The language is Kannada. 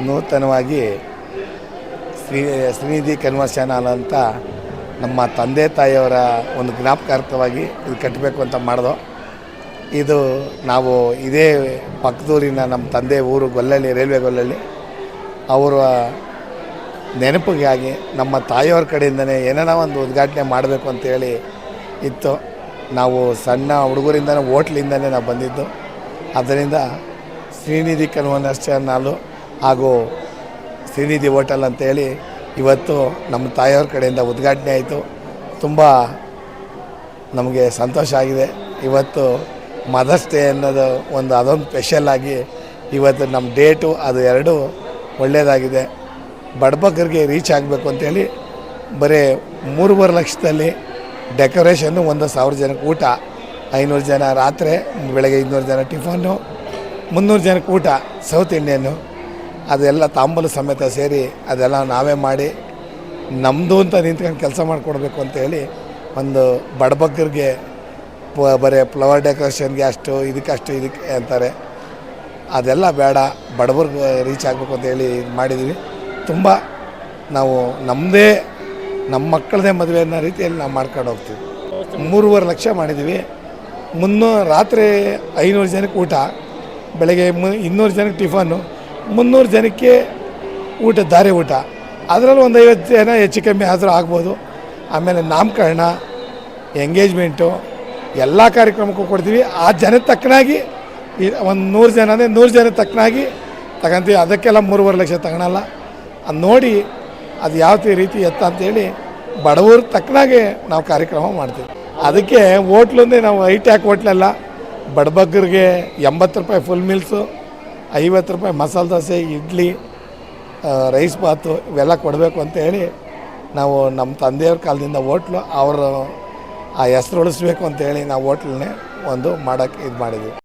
ನೂತನವಾಗಿ ಶ್ರೀ ಶ್ರೀನಿಧಿ ಕನ್ವರ್ಷನ್ ಚಾನಲ್ ಅಂತ ನಮ್ಮ ತಂದೆ ತಾಯಿಯವರ ಒಂದು ಜ್ಞಾಪಕಾರ್ಥವಾಗಿ ಇದು ಕಟ್ಟಬೇಕು ಅಂತ ಮಾಡಿದೋ. ಇದು ನಾವು ಇದೇ ಪಕ್ಕದೂರಿನ ನಮ್ಮ ತಂದೆ ಊರು ಗೊಲ್ಲಳ್ಳಿ, ರೈಲ್ವೆ ಗೊಲ್ಲಳ್ಳಿ. ಅವರ ನೆನಪಿಗಾಗಿ ನಮ್ಮ ತಾಯಿಯವ್ರ ಕಡೆಯಿಂದನೇ ಏನೇನ ಒಂದು ಉದ್ಘಾಟನೆ ಮಾಡಬೇಕು ಅಂತೇಳಿ ಇತ್ತು. ನಾವು ಸಣ್ಣ ಹುಡುಗರಿಂದನೇ ಹೋಟ್ಲಿಂದನೇ ನಾವು ಬಂದಿದ್ದು. ಅದರಿಂದ ಶ್ರೀನಿಧಿ ಕನ್ವರ್ಷನ್ ಹಾಲು ಹಾಗೂ ಶ್ರೀನಿಧಿ ಹೋಟೆಲ್ ಅಂತೇಳಿ ಇವತ್ತು ನಮ್ಮ ತಾಯಿಯವ್ರ ಕಡೆಯಿಂದ ಉದ್ಘಾಟನೆ ಆಯಿತು. ತುಂಬ ನಮಗೆ ಸಂತೋಷ ಆಗಿದೆ. ಇವತ್ತು ಮದರ್ಸ್ ಡೇ ಅನ್ನೋದು ಒಂದು ಅದೊಂದು ಸ್ಪೆಷಲ್ ಆಗಿ ಇವತ್ತು ನಮ್ಮ ಡೇಟು ಅದು ಎರಡೂ ಒಳ್ಳೆಯದಾಗಿದೆ ಬಡಬಗ್ಗರಿಗೆ ರೀಚ್ ಆಗಬೇಕು ಅಂತೇಳಿ ಬರೀ ಮೂರುವರೆ ಲಕ್ಷದಲ್ಲಿ ಡೆಕೋರೇಷನ್ನು ಒಂದು ಸಾವಿರ ಜನಕ್ಕೆ ಊಟ, ಐನೂರು ಜನ ರಾತ್ರಿ, ಬೆಳಗ್ಗೆ ಇನ್ನೂರು ಜನ ಟಿಫನ್ನು, ಮುನ್ನೂರು ಜನಕ್ಕೆ ಊಟ, ಸೌತ್ ಇಂಡಿಯನ್ನು ಅದೆಲ್ಲ ತಾಂಬೂಲ ಸಮೇತ ಸೇರಿ ಅದೆಲ್ಲ ನಾವೇ ಮಾಡಿ ನಮ್ಮದು ಅಂತ ನಿಂತ್ಕೊಂಡು ಕೆಲಸ ಮಾಡಿಕೊಡ್ಬೇಕು ಅಂತೇಳಿ ಒಂದು ಬಡಬಗ್ಗರಿಗೆ ಪ ಬರೀ ಫ್ಲವರ್ ಡೆಕೋರೇಷನ್ಗೆ ಅಷ್ಟು ಇದಕ್ಕಷ್ಟು ಇದಕ್ಕೆ ಅಂತಾರೆ. ಅದೆಲ್ಲ ಬೇಡ ಬಡವ್ರಿಗೆ ರೀಚ್ ಆಗಬೇಕು ಅಂತೇಳಿ ಇದು ಮಾಡಿದ್ದೀವಿ ತುಂಬ ನಾವು ನಮ್ಮದೇ ನಮ್ಮ ಮಕ್ಕಳದೇ ಮದುವೆ ಅನ್ನೋ ರೀತಿಯಲ್ಲಿ ನಾವು ಮಾಡ್ಕೊಂಡು ಹೋಗ್ತೀವಿ. ಮೂರುವರೆ ಲಕ್ಷ ಮಾಡಿದ್ದೀವಿ ಮುನ್ನೂ ರಾತ್ರಿ ಐನೂರು ಜನಕ್ಕೆ ಊಟ, ಬೆಳಗ್ಗೆ ಮು ಇನ್ನೂರು ಜನಕ್ಕೆ ಟಿಫನ್ನು ಮುನ್ನೂರು ಜನಕ್ಕೆ ಊಟ, ದಾರಿ ಊಟ. ಅದರಲ್ಲಿ ಒಂದು ಐವತ್ತು ಜನ ಹೆಚ್ಚು ಕಮ್ಮಿ ಆದರೂ ಆಗ್ಬೋದು. ಆಮೇಲೆ ನಾಮಕರಣ, ಎಂಗೇಜ್ಮೆಂಟು, ಎಲ್ಲ ಕಾರ್ಯಕ್ರಮಕ್ಕೂ ಕೊಡ್ತೀವಿ. ಆ ಜನಕ್ಕೆ ತಕ್ಕನಾಗಿ ಒಂದು ನೂರು ಜನ ಅಂದರೆ ನೂರು ಜನ ತಕ್ಕನಾಗಿ ತಗೊಂತೀವಿ. ಅದಕ್ಕೆಲ್ಲ ಮೂರುವರೆ ಲಕ್ಷ ತಗೊಳಲ್ಲ. ಅದು ನೋಡಿ ಅದು ಯಾವ ರೀತಿ ಎತ್ತ ಅಂತೇಳಿ ಬಡವರು ತಕ್ಕನಾಗೆ ನಾವು ಕಾರ್ಯಕ್ರಮ ಮಾಡ್ತೀವಿ. ಅದಕ್ಕೆ ಹೋಟ್ಲಂದೇ ನಾವು ಐಟ್ಯಾಕ್ ಹೋಟ್ಲೆಲ್ಲ. ಬಡಬಗ್ಗರಿಗೆ ಎಂಬತ್ತು ರೂಪಾಯಿ ಫುಲ್ ಮೀಲ್ಸು ಐವತ್ತು ರೂಪಾಯಿ ಮಸಾಲೆ ದೋಸೆ, ಇಡ್ಲಿ ರೈಸ್ ಬಾತು ಇವೆಲ್ಲ ಕೊಡಬೇಕು ಅಂತ ಹೇಳಿ ನಾವು ನಮ್ಮ ತಂದೆಯವ್ರ ಕಾಲದಿಂದ ಹೋಟ್ಲು ಅವರು ಆ ಹೆಸ್ರು ಉಳಿಸ್ಬೇಕು ಅಂತೇಳಿ ನಾವು ಹೋಟ್ಲನ್ನೇ ಒಂದು ಮಾಡೋಕ್ಕೆ ಇದು ಮಾಡಿದ್ವಿ.